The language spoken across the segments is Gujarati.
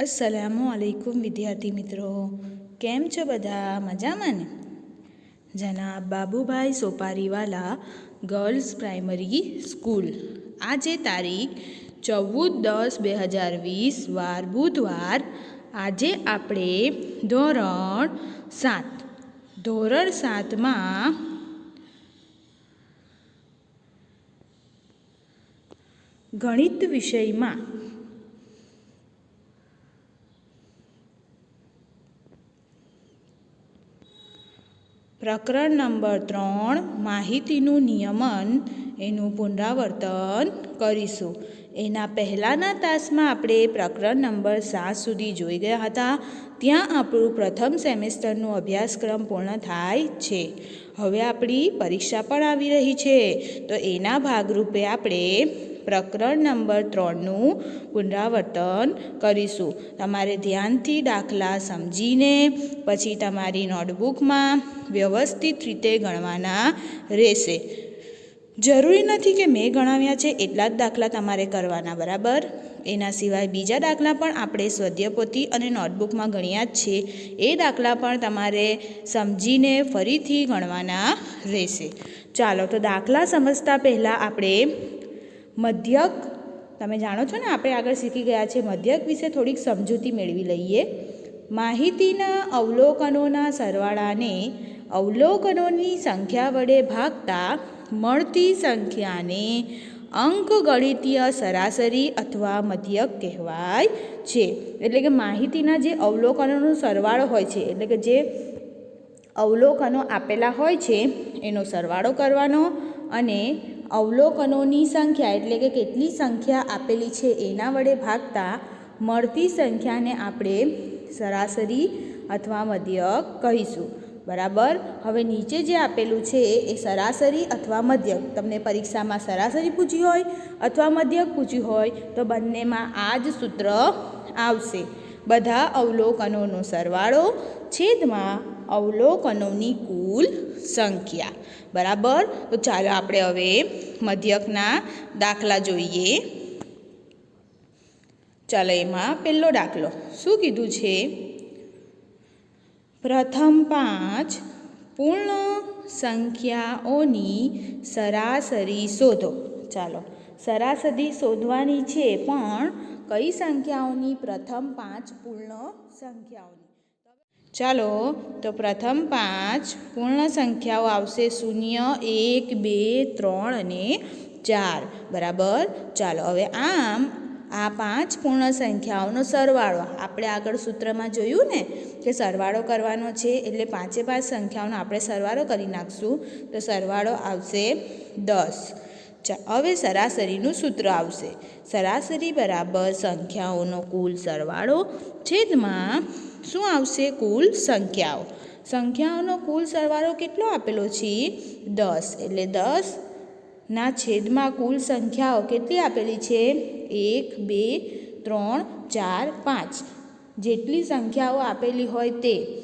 અસલામુ આલૈકુમ વિદ્યાર્થી મિત્રો. કેમ છો બધા? મજામાં ને? જનાબ Babubhai Sopariwala girls primary school. આજે તારીખ ચૌદ દસ બે હજાર વીસ વાર બુધવાર. આજે આપણે ધોરણ સાત. ધોરણ સાતમાં ગણિત વિષયમાં પ્રકરણ નંબર ત્રણ, માહિતીનું નિયમન, એનું પુનરાવર્તન કરીશું. એના પહેલાંના તાસમાં આપણે પ્રકરણ નંબર સાત સુધી જોઈ ગયા હતા. ત્યાં આપણું પ્રથમ સેમેસ્ટરનો અભ્યાસક્રમ પૂર્ણ થાય છે. હવે આપણી પરીક્ષા પણ આવી રહી છે. તો એના ભાગરૂપે આપણે પ્રકરણ નંબર ત્રણનું પુનરાવર્તન કરીશું. તમારે ધ્યાનથી દાખલા સમજીને પછી તમારી નોટબુકમાં વ્યવસ્થિત રીતે ગણવાના રહેશે. જરૂરી નથી કે મેં ગણાવ્યા છે એટલા જ દાખલા તમારે કરવાના, બરાબર? એના સિવાય બીજા દાખલા પણ આપણે સ્વધ્યપોથી અને નોટબુકમાં ગણ્યા જ છે. એ દાખલા પણ તમારે સમજીને ફરીથી ગણવાના રહેશે. ચાલો, તો દાખલા સમજતા પહેલાં આપણે મધ્યક, તમે જાણો છો ને આપણે આગળ શીખી ગયા છે મધ્યક વિશે થોડીક સમજૂતી મેળવી લઈએ. માહિતીના અવલોકનોના સરવાળાને અવલોકનોની સંખ્યા વડે ભાગતા મળતી સંખ્યાને અંકગણિતીય સરાસરી અથવા મધ્યક કહેવાય છે. એટલે કે માહિતીના જે અવલોકનોનો સરવાળો હોય છે, એટલે કે જે અવલોકનો આપેલા હોય છે, એનો સરવાળો કરવાનો અને અવલોકનોની સંખ્યા એટલે કે કેટલી સંખ્યા આપેલી છે એના વડે ભાગતા મળતી સંખ્યાને આપણે સરાસરી અથવા મધ્યક કહીશું. બરાબર? હવે નીચે જે આપેલું છે એ સરાસરી અથવા મધ્યક. તમને પરીક્ષામાં સરાસરી પૂછી હોય અથવા મધ્યક પૂછ્યું હોય તો બંનેમાં આ જ સૂત્ર આવશે. બધા અવલોકનોનો સરવાળો છેદમાં અવલોકનોની કુલ સંખ્યા. બરાબર? તો ચાલો આપણે હવે મધ્યકના દાખલા જોઈએ. ચાલો એમાં પહેલો દાખલો. શું કીધું છે? પ્રથમ પાંચ પૂર્ણ સંખ્યાઓની સરાસરી શોધો. ચાલો. સરાસરી શોધવાની છે પણ કઈ સંખ્યાઓની? પ્રથમ પાંચ પૂર્ણ સંખ્યાઓની. ચાલો, તો પ્રથમ પાંચ પૂર્ણ સંખ્યાઓ આવશે શૂન્ય, એક, બે, ત્રણ અને ચાર. બરાબર? ચાલો, હવે આમ આ પાંચ પૂર્ણ સંખ્યાઓનો સરવાળો. આપણે આગળ સૂત્રમાં જોયું ને કે સરવાળો કરવાનો છે, એટલે પાંચે પાંચ સંખ્યાઓનો આપણે સરવાળો કરી નાખશું. તો સરવાળો આવશે દસ. હવે સરાસરીનું સૂત્ર આવશે. સરાસરી બરાબર સંખ્યાઓનો કુલ સરવાળો છેદમાં શું આવશે કુલ સંખ્યાઓ? સંખ્યાઓનો કુલ સરવાળો કેટલો આપેલો છે? દસ. એટલે દસ ના છેદમાં કુલ સંખ્યાઓ કેટલી આપેલી છે? એક, બે, ત્રણ, ચાર, પાંચ. જેટલી સંખ્યાઓ આપેલી હોય તે.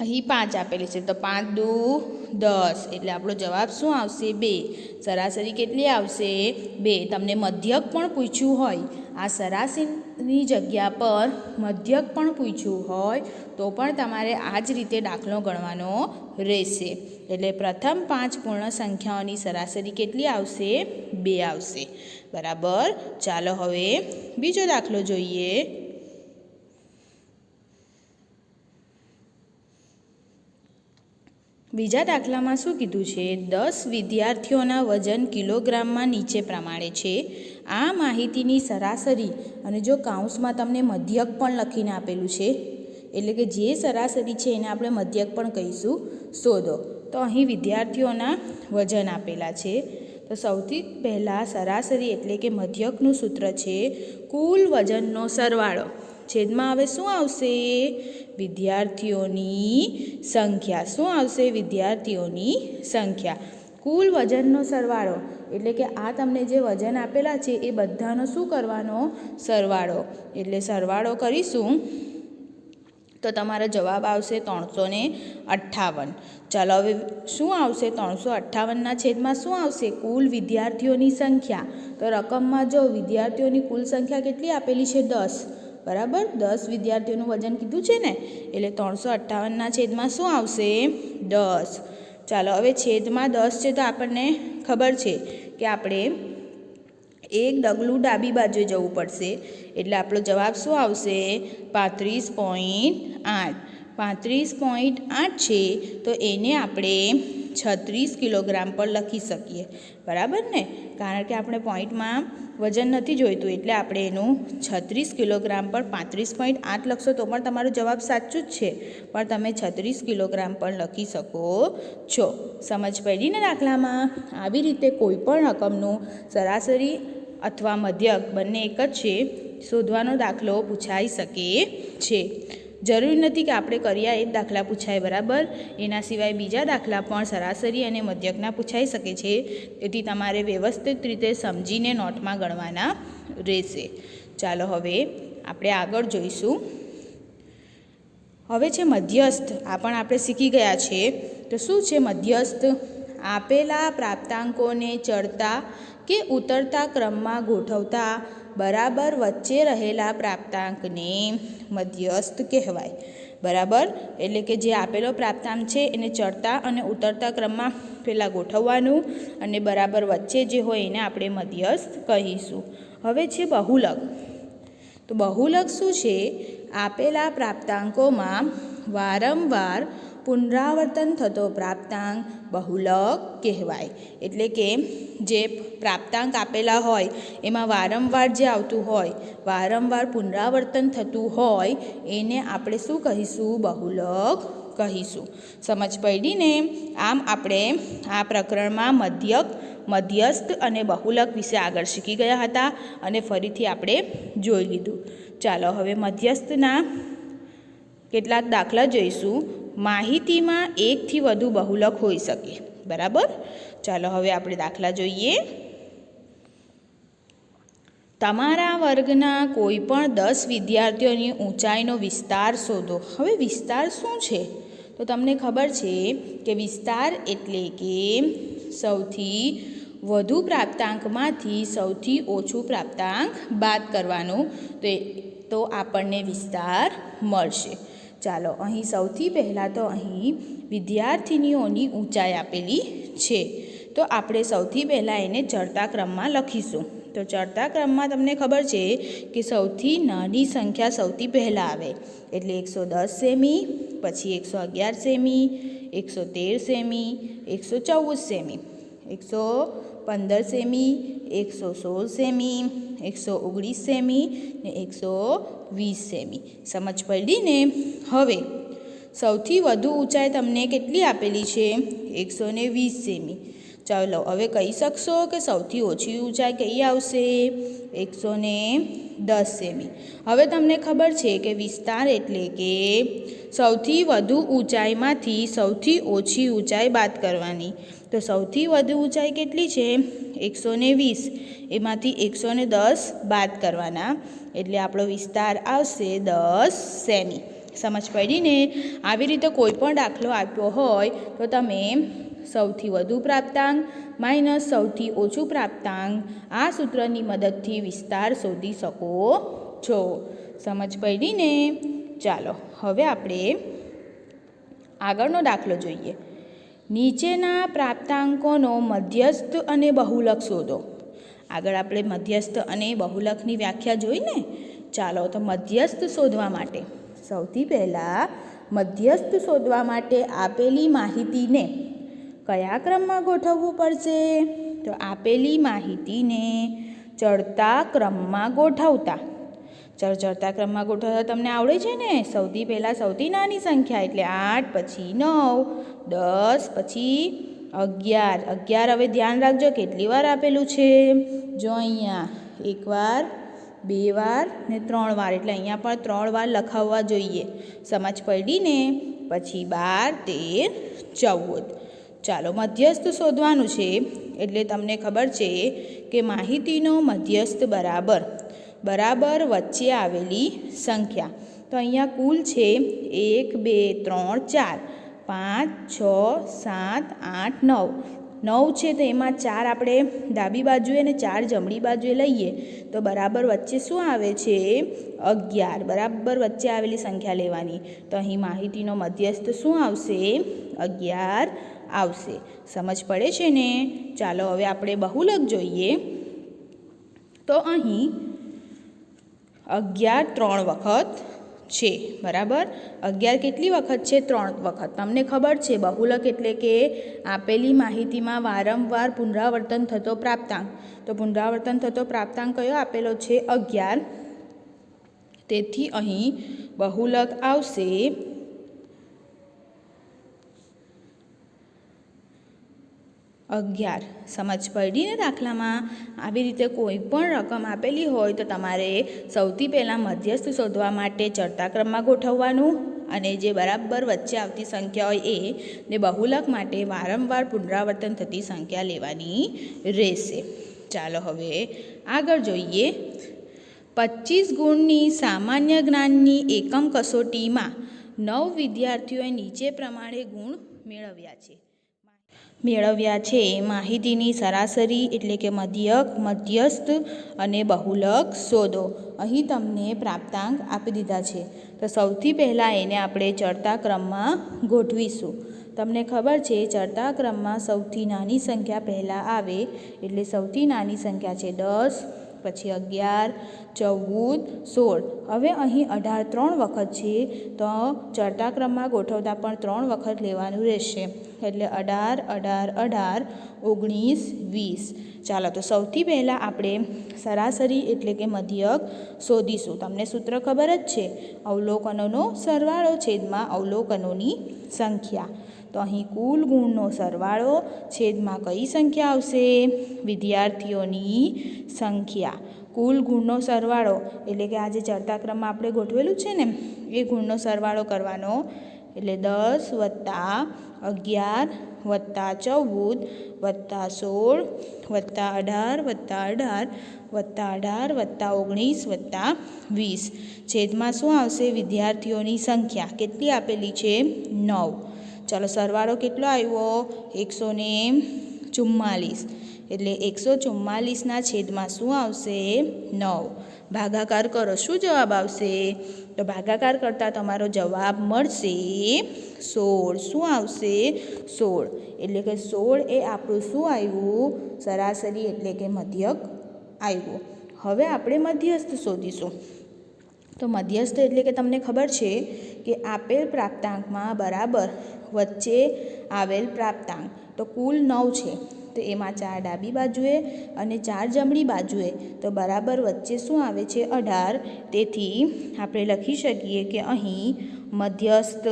અહીં પાંચ આપેલી છે. તો પાંચ, દુ, દસ. એટલે આપણો જવાબ શું આવશે? બે. સરાસરી કેટલી આવશે? બે. તમને મધ્યક પણ પૂછ્યું હોય. આ સરાસરીની જગ્યા પર મધ્યક પણ પૂછ્યું હોય, તો પણ તમારે આ જ રીતે દાખલો ગણવાનો રહેશે. એટલે પ્રથમ પાંચ પૂર્ણ સંખ્યાઓની સરાસરી કેટલી આવશે? બે આવશે. બરાબર. ચાલો હવે બીજો દાખલો જોઈએ. બીજા દાખલામાં શું કીધું છે? દસ વિદ્યાર્થીઓના વજન કિલોગ્રામમાં નીચે પ્રમાણે છે. આ માહિતીની સરાસરી અને જો કાઉન્સમાં તમને મધ્યક પણ લખીને આપેલું છે, એટલે કે જે સરાસરી છે એને આપણે મધ્યક પણ કહીશું. શોધો. તો અહીં વિદ્યાર્થીઓના વજન આપેલા છે. તો સૌથી પહેલાં સરાસરી એટલે કે મધ્યકનું સૂત્ર છે કુલ વજનનો સરવાળો. છેદમાં હવે શું આવશે? વિદ્યાર્થીઓની સંખ્યા. શું આવશે? વિદ્યાર્થીઓની સંખ્યા. કુલ વજનનો સરવાળો. એટલે કે આ તમને જે વજન આપેલા છે એ બધાનો શું કરવાનો? સરવાળો. એટલે સરવાળો કરીશું તો તમારો જવાબ આવશે ત્રણસો ને અઠ્ઠાવન. ચાલો હવે શું આવશે? ત્રણસો અઠ્ઠાવનના છેદમાં શું આવશે? કુલ વિદ્યાર્થીઓની સંખ્યા. તો રકમમાં જો વિદ્યાર્થીઓની કુલ સંખ્યા કેટલી આપેલી છે? દસ. બરાબર? દસ વિદ્યાર્થીઓનું વજન કીધું છે ને? એટલે ત્રણસો અઠ્ઠાવનના છેદમાં શું આવશે? દસ. ચાલો, હવે છેદમાં દસ છે તો આપણને ખબર છે કે આપણે એક ડગલું ડાબી બાજુએ જવું પડશે. એટલે આપણો જવાબ શું આવશે? પાંત્રીસ પોઈન્ટ આઠ. પાંત્રીસ પોઈન્ટ આઠ છે તો એને આપણે છત્રીસ કિલોગ્રામ પર લખી શકીએ. બરાબર ને? કારણ કે આપણે પોઈન્ટમાં વજન નથી જોઈતું, એટલે આપણે એનું છત્રીસ કિલોગ્રામ પર પાંત્રીસ પોઈન્ટ આઠ લખશો, તો પણ તમારો જવાબ સાચું જ છે. પણ તમે છત્રીસ કિલોગ્રામ પણ લખી શકો છો. સમજ પડીને દાખલામાં? આવી રીતે કોઈપણ રકમનું સરાસરી અથવા મધ્યક બંને એક જ છે, શોધવાનો દાખલો પૂછાઈ શકે છે. જરૂરી નથી કે આપણે કર્યા એ જ દાખલા પૂછાય, બરાબર? એના સિવાય બીજા દાખલા પણ સરાસરી અને મધ્યકના પૂછાઈ શકે છે. તેથી તમારે વ્યવસ્થિત રીતે સમજીને નોટમાં ગણવાના રહેશે. ચાલો હવે આપણે આગળ જોઈશું. હવે છે મધ્યસ્થ. આ પણ આપણે શીખી ગયા છે. તો શું છે મધ્યસ્થ? આપેલા પ્રાપ્તાંકોને ચડતા કે ઉતરતા ક્રમમાં ગોઠવતા? બરાબર વચ્ચે રહેલા પ્રાપ્તાંકને મધ્યસ્થ કહેવાય. બરાબર? એટલે કે જે આપેલો પ્રાપ્તાંક છે એને ચડતા અને ઉતરતા ક્રમમાં પહેલાં ગોઠવવાનું અને બરાબર વચ્ચે જે હોય એને આપણે મધ્યસ્થ કહીશું. હવે છે બહુલક. તો બહુલક શું છે? આપેલા પ્રાપ્તાંકોમાં વારંવાર પુનરાવર્તન થતો પ્રાપ્તાંક બહુલક કહેવાય. એટલે કે જે પ્રાપ્તાંક આપેલા હોય, એમાં વારંવાર જે આવતું હોય, વારંવાર પુનરાવર્તન થતું હોય, એને આપણે શું કહીશું? બહુલક કહીશું. સમજ પડી ને આમ આપણે આ પ્રકરણમાં મધ્યક, મધ્યસ્થ અને બહુલક વિશે આગળ શીખી ગયા હતા અને ફરીથી આપણે જોઈ લીધું. ચાલો હવે મધ્યસ્થના કેટલાક દાખલા જોઈશું. માહિતીમાં એકથી વધુ બહુલક હોઈ શકે. બરાબર? ચાલો હવે આપણે દાખલા જોઈએ. તમારા વર્ગના કોઈ પણ દસ વિદ્યાર્થીઓની ઊંચાઈનો વિસ્તાર શોધો. હવે વિસ્તાર શું છે? તો તમને ખબર છે કે વિસ્તાર એટલે કે સૌથી વધુ પ્રાપ્તાંકમાંથી સૌથી ઓછું પ્રાપ્તાંક બાદ કરવાનું. તો આપણને વિસ્તાર મળશે. ચાલો અહીં સૌથી પહેલાં તો અહીં વિદ્યાર્થિનીઓની ઊંચાઈ આપેલી છે. તો આપણે સૌથી પહેલાં એને ચડતા ક્રમમાં લખીશું. તો ચડતા ક્રમમાં તમને ખબર છે કે સૌથી નાની સંખ્યા સૌથી પહેલાં આવે. એટલે એકસો દસ સેમી, પછી એકસો અગિયાર સેમી, એકસો તેર સેમી, એકસો ચૌદ સેમી, એકસો પંદર સેમી, એકસો સોળ સેમી એકસો ઓગણીસ સેમી ને એકસો વીસ સેમી. સમજ પડી ને? હવે, સૌથી વધુ ઊંચાઈ તમને કેટલી આપેલી છે? એકસો ને વીસ સેમી. ચાલો, હવે કહી શકશો કે સૌથી ઓછી ઊંચાઈ કઈ આવશે? એકસો ને દસ સેમી. હવે તમને ખબર છે કે વિસ્તાર એટલે કે સૌથી વધુ ઊંચાઈમાંથી સૌથી ઓછી ઊંચાઈ બાદ કરવાની. તો સૌથી વધુ ઊંચાઈ કેટલી છે? એકસો ને વીસ. એમાંથી એકસો ને દસ બાદ કરવાના. એટલે આપણો વિસ્તાર આવશે દસ સેમી. સમજ પડી ને આવી રીતે કોઈ પણ દાખલો આપ્યો હોય, તો તમે સૌથી વધુ પ્રાપ્તાંક માઇનસ સૌથી ઓછું પ્રાપ્તાંક આ સૂત્રની મદદથી વિસ્તાર શોધી શકો છો. સમજ પડી ને ચાલો, હવે આપણે આગળનો દાખલો જોઈએ. નીચેના પ્રાપ્તાંકોનો મધ્યસ્થ અને બહુલક શોધો. આગળ આપણે મધ્યસ્થ અને બહુલકની વ્યાખ્યા જોઈ ને ચાલો તો મધ્યસ્થ શોધવા માટે. સૌથી પહેલાં મધ્યસ્થ શોધવા માટે આપેલી માહિતીને કયા ક્રમમાં ગોઠવવું પડશે? તો આપેલી માહિતીને ચડતા ક્રમમાં ગોઠવતા. ચડ ચડતા ક્રમમાં ગોઠવતા તમને આવડે છે ને? સૌથી પહેલાં સૌથી નાની સંખ્યા એટલે આઠ, પછી નવ, દસ, પછી અગિયાર. અગિયાર હવે ધ્યાન રાખજો, કેટલી વાર આપેલું છે? જો અહીંયા એકવાર બે વાર ને ત્રણ વાર. એટલે અહીંયા પણ ત્રણ વાર લખાવવા જોઈએ. સમજ પડીને? પછી બાર, તેર, ચૌદ. ચાલો, મધ્યસ્થ શોધવાનું છે. એટલે તમને ખબર છે કે માહિતીનો મધ્યસ્થ બરાબર. બરાબર વચ્ચે આવેલી સંખ્યા. તો અહીંયા કુલ છે એક, બે, ત્રણ, ચાર. પાંચ, છ, સાત, આઠ, નવ. નવ છે તો એમાં ચાર આપણે ડાબી બાજુએ અને ચાર જમણી બાજુએ લઈએ. તો બરાબર વચ્ચે શું આવે છે? અગિયાર. બરાબર વચ્ચે આવેલી સંખ્યા લેવાની. તો અહીં માહિતીનો મધ્યસ્થ શું આવશે? અગિયાર આવશે. સમજ પડે છે ને? ચાલો હવે આપણે બહુલક જોઈએ. તો અહીં અગિયાર ત્રણ વખત છે, બરાબર? અગિયાર કેટલી વખત છે? ત્રણ વખત. તમને ખબર છે, બહુલક એટલે કે આપેલી માહિતીમાં વારંવાર પુનરાવર્તન થતો પ્રાપ્તાંક. તો પુનરાવર્તન થતો પ્રાપ્તાંક કયો આપેલો છે? અગિયાર. તેથી અહીં બહુલક આવશે અગિયાર. સમજ પડીને દાખલામાં? આવી રીતે કોઈ પણ રકમ આપેલી હોય તો તમારે સૌથી પહેલાં મધ્યસ્થ શોધવા માટે ચડતા ક્રમમાં ગોઠવવાનું અને જે બરાબર વચ્ચે આવતી સંખ્યા હોય એ ને બહુલક માટે વારંવાર પુનરાવર્તન થતી સંખ્યા લેવાની રહેશે. ચાલો હવે આગળ જોઈએ. પચીસ ગુણની સામાન્ય જ્ઞાનની એકમ કસોટીમાં નવ વિદ્યાર્થીઓએ નીચે પ્રમાણે ગુણ મેળવ્યા છે. મેળવ્યા છે. માહિતીની સરાસરી એટલે કે મધ્યક, મધ્યસ્થ અને બહુલક શોધો. અહીં તમને પ્રાપ્તાંક આપી દીધા છે. તો સૌથી પહેલાં એને આપણે ચડતા ક્રમમાં ગોઠવીશું. તમને ખબર છે, ચડતા ક્રમમાં સૌથી નાની સંખ્યા પહેલાં આવે એટલે સૌથી નાની સંખ્યા છે દસ પછી અગિયાર, ચૌદ, સોળ. હવે અહીં અઢાર ત્રણ વખત છે, તો ચડતા ક્રમમાં ગોઠવતા પણ ત્રણ વખત લેવાનું રહેશે. એટલે અઢાર અઢાર અઢાર, ઓગણીસ, વીસ. ચાલો, તો સૌથી પહેલાં આપણે સરાસરી એટલે કે મધ્યક શોધીશું. તમને સૂત્ર ખબર જ છે. અવલોકનોનો સરવાળો છેદમાં અવલોકનોની સંખ્યા. તો અહીં કુલ ગુણનો સરવાળો છેદમાં કઈ સંખ્યા આવશે? વિદ્યાર્થીઓની સંખ્યા. કુલ ગુણનો સરવાળો, એટલે કે આજે ચડતા ક્રમમાં આપણે ગોઠવેલું છે ને, એ ગુણનો સરવાળો કરવાનો એટલે દસ વત્તા અગિયાર વત્તા ચૌદ વત્તા સોળ વત્તા અઢાર વત્તા અઢાર વત્તા અઢાર વત્તા ઓગણીસ વત્તા વીસ. છેદમાં શું આવશે? વિદ્યાર્થીઓની સંખ્યા. કેટલી આપેલી છે? નવ. ચાલો સરવાળો કેટલો આવ્યો? એકસો ને ચુમ્માલીસ. એટલે એકસો ચુમ્માલીસના છેદમાં શું આવશે? નવ. ભાગાકાર કરો. શું જવાબ આવશે? તો ભાગાકાર કરતાં તમારો જવાબ મળશે સોળ. શું આવશે? સોળ. એટલે કે સોળ એ આપણું શું આવ્યું? સરાસરી એટલે કે મધ્યક આવ્યું. હવે આપણે મધ્યસ્થ શોધીશું. તો મધ્યસ્થ એટલે કે તમને ખબર છે કે આપેલ પ્રાપ્તાંકમાં બરાબર વચ્ચે આવેલ પ્રાપ્તાંક. તો કુલ નવ છે. તો એમાં ચાર ડાબી બાજુએ અને ચાર જમણી બાજુએ. તો બરાબર વચ્ચે શું આવે છે? અઢાર. તેથી આપણે લખી શકીએ કે અહીં મધ્યસ્થ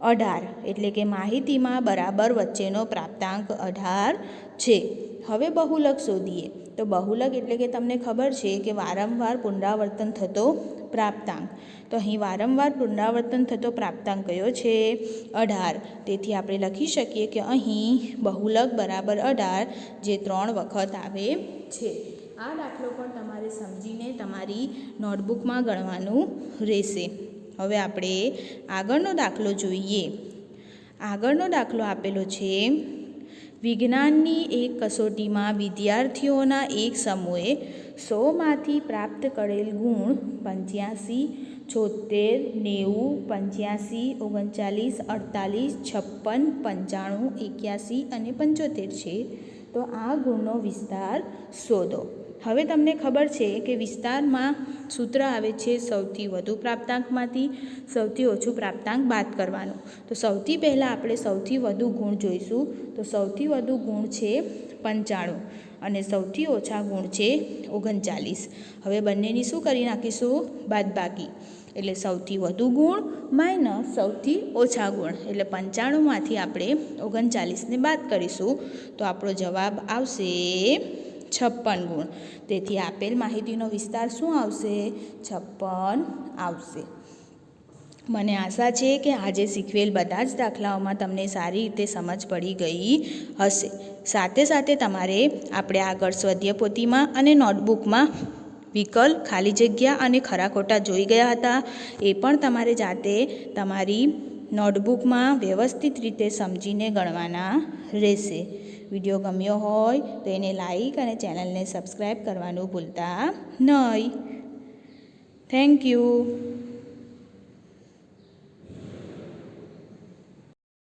અઢાર. એટલે કે માહિતીમાં બરાબર વચ્ચેનો પ્રાપ્તાંક અઢાર છે. હવે બહુલક શોધીએ. તો બહુલક એટલે કે તમને ખબર છે કે વારંવાર પુનરાવર્તન થતો પ્રાપ્તાંક. તો અહીં વારંવાર પુનરાવર્તન થતો પ્રાપ્તાંક કયો છે? અઢાર. તેથી આપણે લખી શકીએ કે અહીં બહુલક બરાબર અઢાર જે ત્રણ વખત આવે છે. આ દાખલો પણ તમારે સમજીને તમારી નોટબુકમાં ગણવાનું રહેશે. હવે આપણે આગળનો દાખલો જોઈએ. આગળનો દાખલો આપેલો છે વિજ્ઞાનની એક કસોટીમાં વિદ્યાર્થીઓના એક સમૂહે સોમાંથી પ્રાપ્ત કરેલ ગુણ પંચ્યાસી છોતેર નેવું, પંચ્યાસી, ઓગણચાલીસ, અડતાલીસ, છપ્પન, પંચાણું, એક્યાસી અને પંચોતેર છે. તો આ ગુણનો વિસ્તાર શોધો. હવે તમને ખબર છે કે વિસ્તારમાં સૂત્ર આવે છે સૌથી વધુ પ્રાપ્તાંકમાંથી સૌથી ઓછું પ્રાપ્તાંક બાદ કરવાનું. તો સૌથી પહેલાં આપણે સૌથી વધુ ગુણ જોઈશું. તો સૌથી વધુ ગુણ છે પંચાણું અને સૌથી ઓછા ગુણ છે ઓગણચાલીસ. હવે બંનેની શું કરી નાખીશું? બાદબાકી. એટલે સૌથી વધુ ગુણ માઇનસ સૌથી ઓછા ગુણ. એટલે પંચાણુંમાંથી આપણે ઓગણચાલીસને બાદ કરીશું. તો આપણો જવાબ આવશે છપ્પન ગુણ. તેથી આપેલ માહિતીનો વિસ્તાર શું આવશે? છપ્પન આવશે. મને આશા છે કે આજે શીખવેલ બધા જ દાખલાઓમાં તમને સારી રીતે સમજ પડી ગઈ હશે. સાથે સાથે તમારે આપણે આગળ સ્વધ્યપોથીમાં અને નોટબુકમાં વિકલ્પ ખાલી જગ્યા અને ખરા ખોટા જોઈ ગયા હતા. એ પણ તમારે જાતે તમારી નોટબુકમાં વ્યવસ્થિત રીતે સમજીને ગણવાના રહેશે. વીડિયો ગમ્યો હોય તો એને લાઈક અને ચેનલને સબસ્ક્રાઈબ કરવાનું ભૂલતા નહીં. Thank you